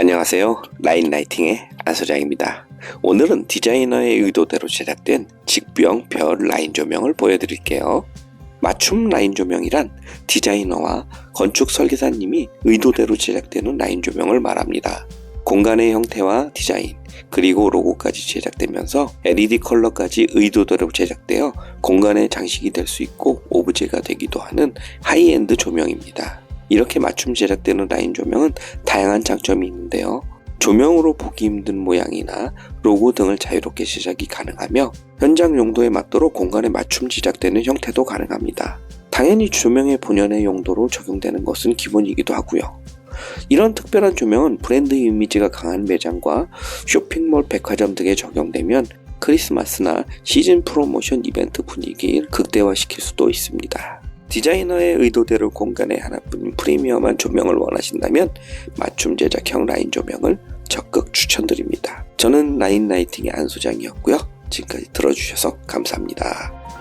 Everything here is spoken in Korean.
안녕하세요. 라인라이팅의 안소장입니다. 오늘은 디자이너의 의도대로 제작된 직병 별 라인 조명을 보여드릴게요. 맞춤 라인 조명이란 디자이너와 건축 설계사님이 의도대로 제작되는 라인 조명을 말합니다. 공간의 형태와 디자인, 그리고 로고까지 제작되면서 LED 컬러까지 의도대로 제작되어 공간의 장식이 될 수 있고 오브제가 되기도 하는 하이엔드 조명입니다. 이렇게 맞춤 제작되는 라인 조명은 다양한 장점이 있는데요. 조명으로 보기 힘든 모양이나 로고 등을 자유롭게 제작이 가능하며 현장 용도에 맞도록 공간에 맞춤 제작되는 형태도 가능합니다. 당연히 조명의 본연의 용도로 적용되는 것은 기본이기도 하고요. 이런 특별한 조명은 브랜드 이미지가 강한 매장과 쇼핑몰, 백화점 등에 적용되면 크리스마스나 시즌 프로모션 이벤트 분위기를 극대화시킬 수도 있습니다. 디자이너의 의도대로 공간에 하나뿐인 프리미엄한 조명을 원하신다면 맞춤 제작형 라인 조명을 적극 추천드립니다. 저는 라인 라이팅의 안소장이었고요. 지금까지 들어주셔서 감사합니다.